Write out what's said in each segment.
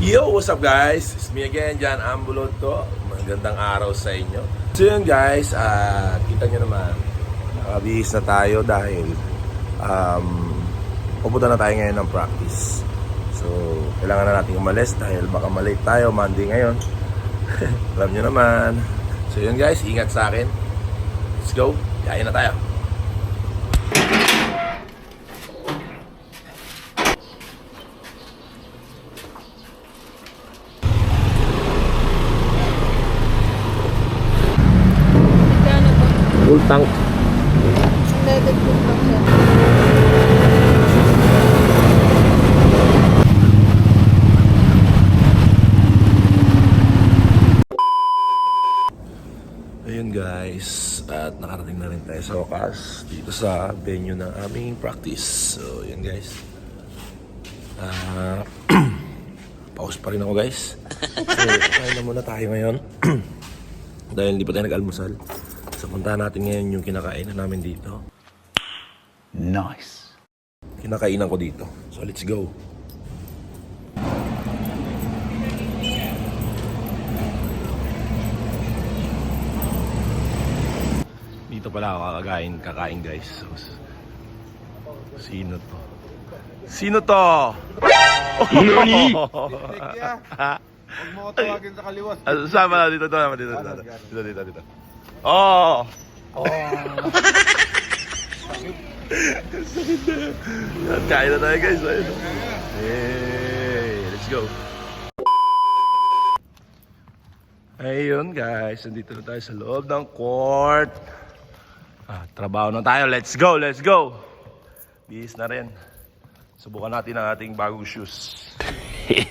Yo, what's up guys? It's me again, John Ambulot to. Magandang araw sa inyo. So yun guys, ah kita nyo naman, nakabihis na tayo dahil um, pupunta na tayo ngayon ng practice. So, kailangan na natin umalis dahil baka malate tayo, Monday ngayon. Alam nyo naman. So yun guys, ingat sa akin. Let's go, kaya na tayo. Tank. Ayun guys, at nakarating na rin tayo sa wakas dito sa venue ng aming practice. So, yun guys. Ah, pause pa rin ako guys. So, kain na muna tayo ngayon. Dahil hindi pa tayo nag-almusal. So, puntahan natin ngayon yung kinakainan namin dito. Nice. Kinakainan ko dito. So, let's go. Dito pala ako kakakain, kakain guys. So, sino to? Sino to? Nani? Huwag mo ko tawagin sa kaliwas. Ah, Sama na dito, dito, dito, dito, dito, dito, dito. Oh! Sakit na. Yan, Kain na tayo guys. Ayun. Hey, let's go. Ayun guys, nandito na tayo sa loob ng court. Ah, trabaho na tayo. Let's go, let's go. Bihis na rin. Subukan natin ang ating bagong shoes.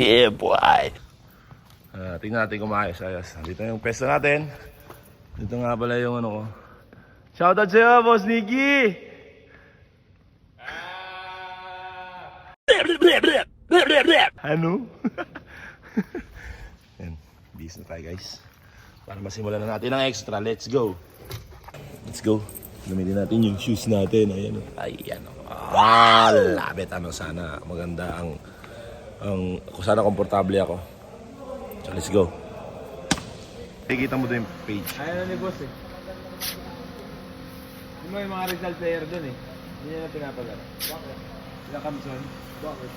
yeah, boy. Ah, tingnan natin kung maayos-ayos. Dito yung pwesto natin. Dito nga pala yung ano ko. Shoutout sa'yo, Boss Nicky! Ano? Yan, bis na tayo guys. Para masimulan na natin ang extra. Let's go. Let's go. Gamitin natin yung shoes natin. Ayan o. Ayan o. Ah, labit. Ano, sana maganda ang ang kung sana komportable ako. So let's go. Kikita mo doon yung page. Ayaw na ni boss eh. Yung yung mga result player dun eh. Hindi niya na pinapagala. Bakit? Sila Kamson. Bakit?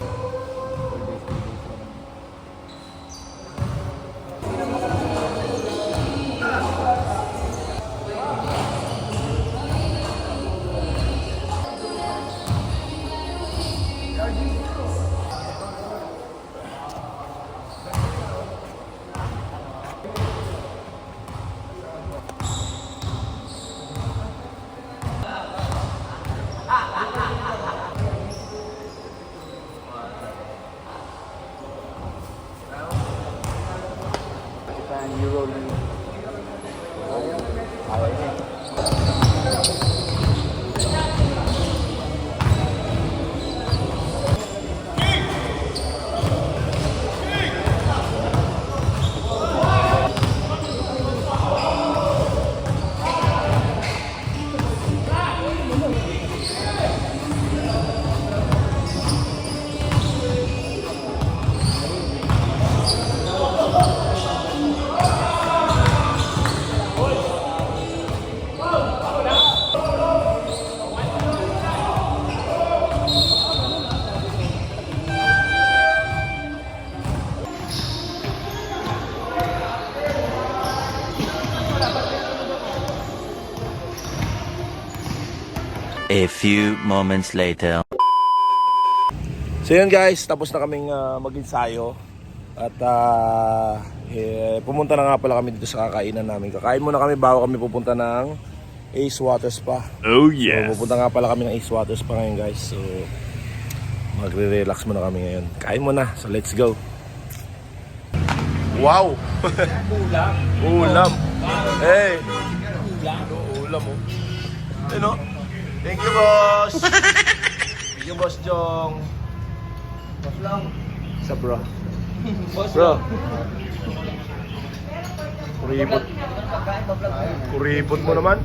A few moments later. So yun guys, tapos na kaming ah, mag-ensayo. At ah, eh, pumunta na nga pala kami dito sa kakainan namin. Kakain muna kami bago kami pupunta ng Ace Water Spa. Oh So, pupunta nga pala kami ng Ace Water Spa ngayon guys. So, magre-relax muna kami ngayon. Kain muna. So, let's go. Wow! Ulam. Ulam. Hey! Ulam oh. Ano? Thank you, boss! Thank you, boss Jong. Boss lang. Sa bro. bro. Kuripot. Kuripot mo naman.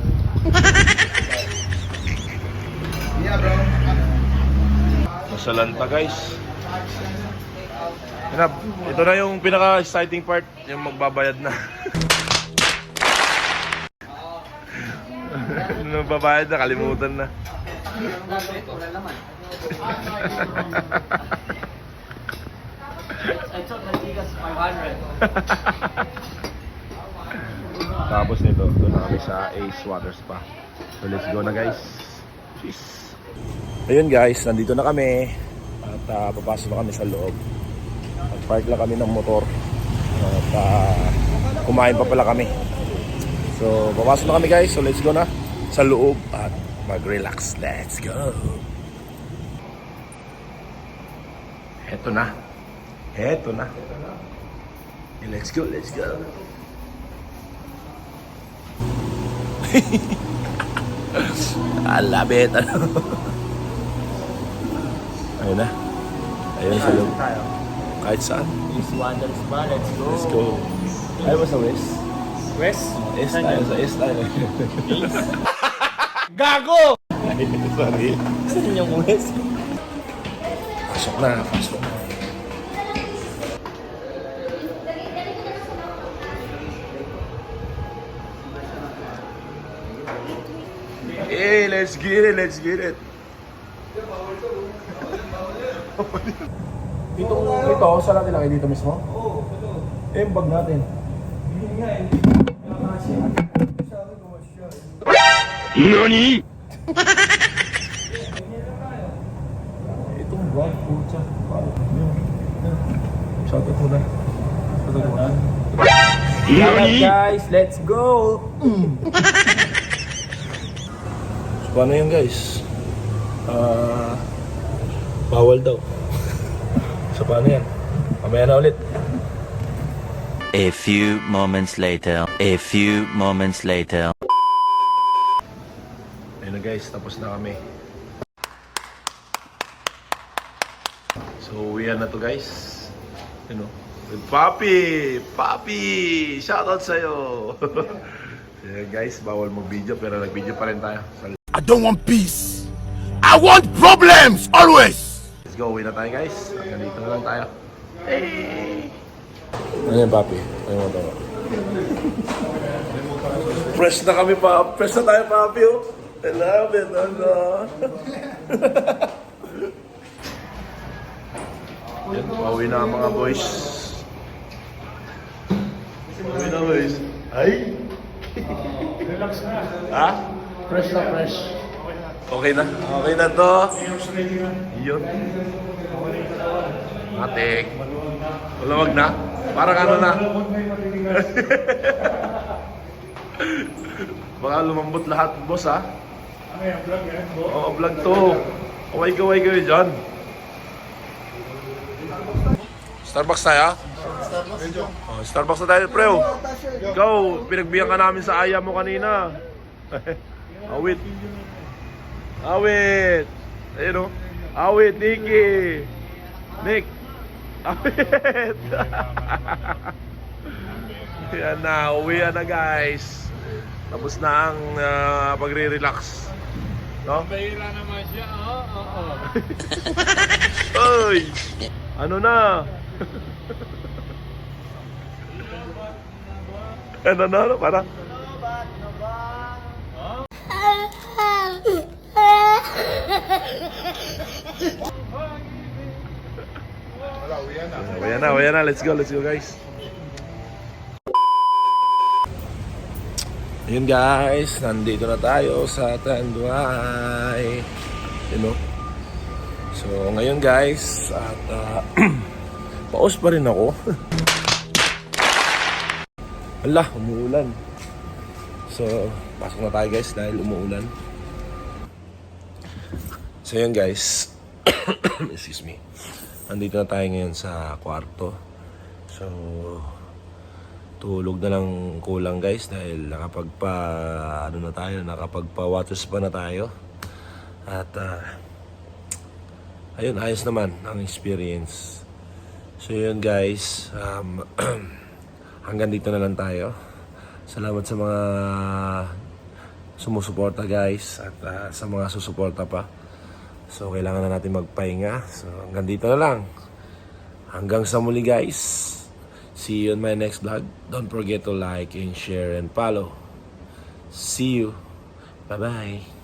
Masalanta guys. Hanap, ito na yung pinaka-exciting part, yung magbabayad na. Nung babayad na, kalimutan na. Tapos nito, doon na kami sa Ace Water Spa. So let's go na guys. Cheers! Ayun guys, nandito na kami. At ah, papasok na kami sa loob. Nag-park lang kami ng motor. At ah, kumain pa pala kami. So, papasok na kami guys. So let's go na sa loob at mag-relax. Let's go! Heto na. Heto na. Let's go, let's go. I love it. Ayun na. Ayun sa loob. Kahit saan. East Wonders ba? Let's go. Let's go. Ay mo sa west. West? East tayo. Sa east tayo. Gago! Sorry. Saan yung West? Pasok na. Pasok na. Hey, let's get it, let's get it. Dito, dito, saan natin lagay dito mismo? Oo, ito. Eh, yung bag natin. NANI? Itong bag, pucha. Shoutout mo na. Shoutout mo na. Guys, let's go! So, paano yun guys? Ah, bawal daw. so, paano yan? Mamaya na ulit. A few moments later. A few moments later. Ayun na guys, tapos na kami. So, uwian na to guys. You know, with Papi! Papi! Shoutout sa'yo! yeah, guys, bawal mag-video pero nag-video pa rin tayo. So, I don't want peace. I want problems always. let's go, uwi na tayo guys. Hanggang dito na lang tayo. Hey! Ano yan, Papi? Ano mo tayo? Fresh na kami pa. Fresh na tayo, Papi. Oh. I love it. Ano? Yan, pauwi na mga boys. Pauwi na, boys. Ay! Relax na. Ha? Fresh na, fresh. Okay na. Okay na to. Yun. Matik. Malawag na. Parang ano na. Baka lumambot lahat, boss, ha? Ano yan, vlog yan? Oo, vlog to. Kaway-kaway kayo dyan. Starbucks tayo, ha? Oh, Starbucks na tayo, pre. oh. Ikaw, pinagbiyan ka namin sa aya mo kanina. Awit. Awit. Ayun, oh. Awit, Nicky. Nick. Awit. Yan na, uwi na guys. Tapos na ang ah, pagre-relax. No? Bahira naman siya, oo, oo. Oy! Ano na? ano na? Ano? Para? Uwi na, uwi na. Let's go, let's go guys. Ayun guys, nandito na tayo sa Tanduay. You know? So ngayon guys, at uh, paus pa rin ako. Ala, umuulan. So, pasok na tayo guys dahil umuulan. So yun guys, excuse me. Nandito na tayo ngayon sa kwarto. So, tulog na lang kulang guys dahil nakapagpa ano na tayo, nakapagpa water spa na tayo. At ah, ayun, ayos naman ang experience. So yun guys, um, hanggang dito na lang tayo. Salamat sa mga sumusuporta guys at ah, sa mga susuporta pa. So kailangan na natin magpahinga. So hanggang dito na lang. Hanggang sa muli guys. See you in my next vlog. Don't forget to like and share and follow. See you. Bye-bye.